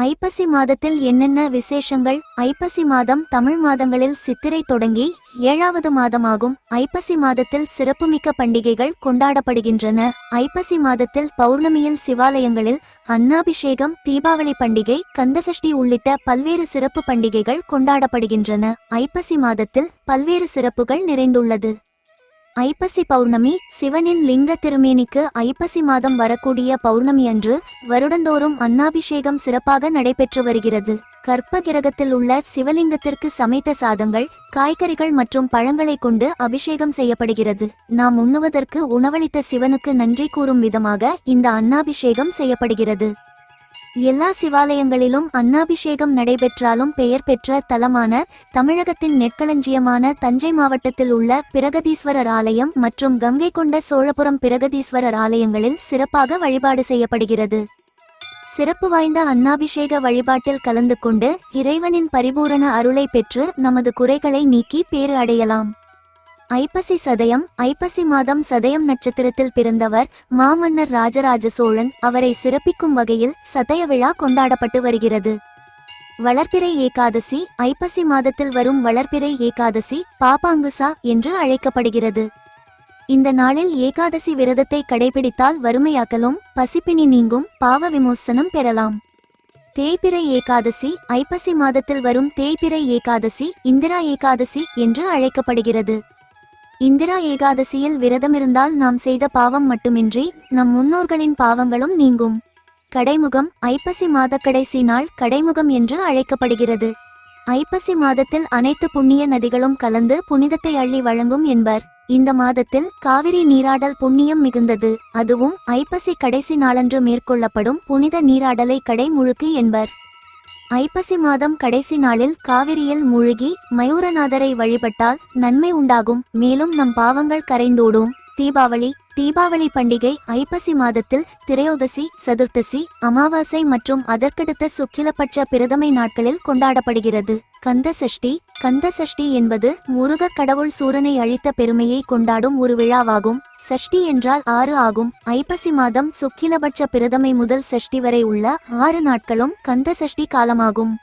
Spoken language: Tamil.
ஐப்பசி மாதத்தில் என்னென்ன விசேஷங்கள்? ஐப்பசி மாதம் தமிழ் மாதங்களில் சித்திரை தொடங்கி ஏழாவது மாதமாகும். ஐப்பசி மாதத்தில் சிறப்புமிக்க பண்டிகைகள் கொண்டாடப்படுகின்றன. ஐப்பசி மாதத்தில் பௌர்ணமியில் சிவாலயங்களில் அன்னாபிஷேகம் தீபாவளி பண்டிகை கந்தசஷ்டி உள்ளிட்ட பல்வேறு சிறப்பு பண்டிகைகள் கொண்டாடப்படுகின்றன. ஐப்பசி மாதத்தில் பல்வேறு சிறப்புகள் நிறைந்துள்ளது. ஐப்பசி பௌர்ணமி சிவனின் லிங்க திருமேனிக்கு ஐப்பசி மாதம் வரக்கூடிய பௌர்ணமி அன்று வருடந்தோறும் அன்னாபிஷேகம் சிறப்பாக நடைபெற்று வருகிறது. கற்ப கிரகத்தில் உள்ள சிவலிங்கத்திற்கு சமைத்த சாதங்கள் காய்கறிகள் மற்றும் பழங்களை கொண்டு அபிஷேகம் செய்யப்படுகிறது. நாம் உண்ணுவதற்கு உணவளித்த சிவனுக்கு நன்றி கூறும் விதமாக இந்த அன்னாபிஷேகம் செய்யப்படுகிறது. எல்லா சிவாலயங்களிலும் அன்னாபிஷேகம் நடைபெற்றாலும் பெயர் பெற்ற தலமான தமிழகத்தின் நெற்களஞ்சியமான தஞ்சை மாவட்டத்தில் உள்ள பிரகதீஸ்வரர் ஆலயம் மற்றும் கங்கை கொண்ட சோழபுரம் பிரகதீஸ்வரர் ஆலயங்களில் சிறப்பாக வழிபாடு செய்யப்படுகிறது. சிறப்பு வாய்ந்த அன்னாபிஷேக வழிபாட்டில் கலந்து கொண்டு இறைவனின் பரிபூரண அருளை பெற்று நமது குறைகளை நீக்கி பேறு அடையலாம். ஐப்பசி சதயம் ஐப்பசி மாதம் சதயம் நட்சத்திரத்தில் பிறந்தவர் மாமன்னர் ராஜராஜ சோழன் அவரை சிறப்பிக்கும் வகையில் சதய விழா கொண்டாடப்பட்டு வருகிறது. வளர்ப்பிறை ஏகாதசி ஐப்பசி மாதத்தில் வரும் வளர்ப்பிறை ஏகாதசி பாபாங்குசா என்று அழைக்கப்படுகிறது. இந்த நாளில் ஏகாதசி விரதத்தை கடைபிடித்தால் வறுமையாக்கலும் பசிப்பினி நீங்கும் பாவ விமோசனம் பெறலாம். தேய்பிறை ஏகாதசி ஐப்பசி மாதத்தில் வரும் தேய்பிறை ஏகாதசி இந்திரா ஏகாதசி என்று அழைக்கப்படுகிறது. இந்திரா ஏகாதசியில் விரதமிருந்தால் நாம் செய்த பாவம் மட்டுமின்றி நம் முன்னோர்களின் பாவங்களும் நீங்கும். கடைமுகம் ஐப்பசி மாத கடைசி நாள் கடைமுகம் என்று அழைக்கப்படுகிறது. ஐப்பசி மாதத்தில் அனைத்து புண்ணிய நதிகளும் கலந்து புனிதத்தை அள்ளி வழங்கும் என்பர். இந்த மாதத்தில் காவிரி நீராடல் புண்ணியம் மிகுந்தது. அதுவும் ஐப்பசி கடைசி நாளன்று மேற்கொள்ளப்படும் புனித நீராடலை கடைமுழுக்கு என்பர். ஐப்பசி மாதம் கடைசி நாளில் காவிரியில் மூழ்கி மயூரநாதரை வழிபட்டால் நன்மை உண்டாகும். மேலும் நம் பாவங்கள் கரைந்தோடும். தீபாவளி தீபாவளி பண்டிகை ஐப்பசி மாதத்தில் திரையோதசி சதுர்த்தசி அமாவாசை மற்றும் அதற்கடுத்த சுக்கிலபட்ச பிரதமை நாட்களில் கொண்டாடப்படுகிறது. கந்த சஷ்டி கந்த சஷ்டி என்பது முருகக் கடவுள் சூரனை அழித்த பெருமையை கொண்டாடும் ஒரு விழாவாகும். சஷ்டி என்றால் ஆறு ஆகும். ஐப்பசி மாதம் சுக்கிலபட்ச பிரதமை முதல் சஷ்டி வரை உள்ள ஆறு நாட்களும் கந்த சஷ்டி காலமாகும்.